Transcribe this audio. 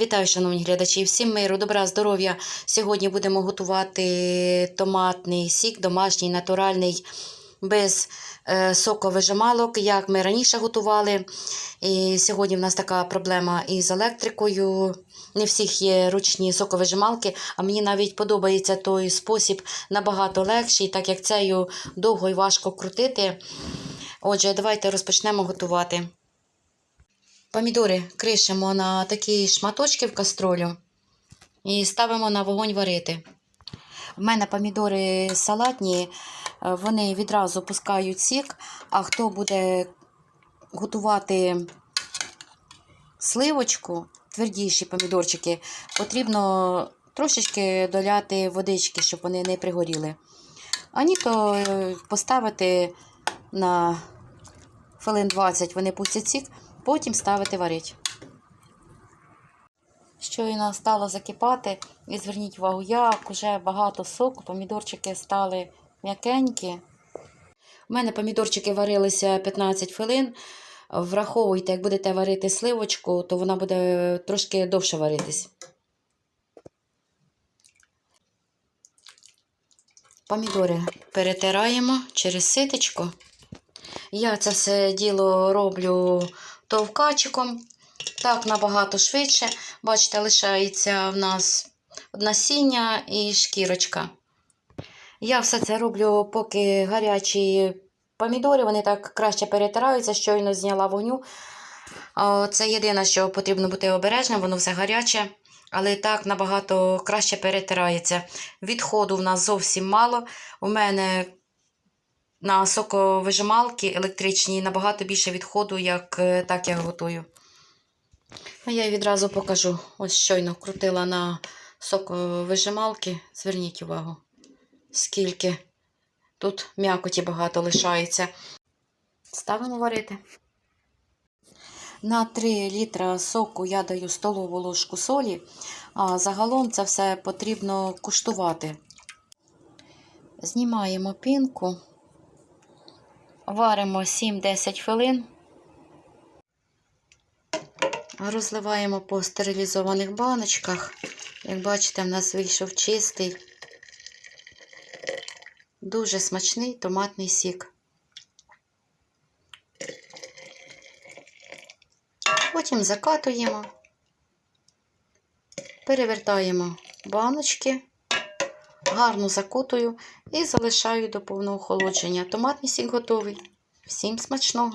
Вітаю, шановні глядачі! Всім миру, добра, здоров'я! Сьогодні будемо готувати томатний сік, домашній, натуральний, без е, соковижималок, як ми раніше готували. І сьогодні в нас така проблема із електрикою. Не всіх є ручні соковижималки, а мені навіть подобається той спосіб набагато легший, так як цею довго і важко крутити. Отже, давайте розпочнемо готувати. Помідори кришимо на такі шматочки в кастролю і ставимо на вогонь варити. В мене помідори салатні, е, вони відразу пускають сік, а хто буде готувати сливочку, твердіші помідорчики, потрібно трошечки доляти водички, щоб вони не пригоріли. А то е, поставити на хвилин 20 вони пустять сік, потім ставити варить. Щойно стало закипати, і зверніть увагу, як уже багато соку, помідорчики стали м'якенькі. У мене помідорчики варилися 15 хвилин. Враховуйте, як будете варити сливочку, то вона буде трошки довше варитись. Помідори перетираємо через ситечко. Я це все діло роблю товкачиком. Так набагато швидше. Бачите, лишається в нас насіння і шкірочка. Я все це роблю, поки гарячі помідори, вони так краще перетираються, щойно зняла вогню. Це єдине, що потрібно бути обережним, воно все гаряче, але так набагато краще перетирається. Відходу в нас зовсім мало. У мене на соковижималки електричній набагато більше відходу, як е, так я готую. Я відразу покажу. Ось щойно крутила на соковижималки. Зверніть увагу, скільки тут м'якоті багато лишається. Ставимо варити. На 3 літра соку я даю столову ложку солі, а загалом це все потрібно куштувати. Знімаємо пінку. Варимо 7-10 хвилин. Розливаємо по стерилізованих баночках. Як бачите, в нас вийшов чистий, дуже смачний томатний сік. Потім закатуємо, перевертаємо баночки, гарно закутую і залишаю до повного охолодження. Томатний сік готовий. Всім смачного!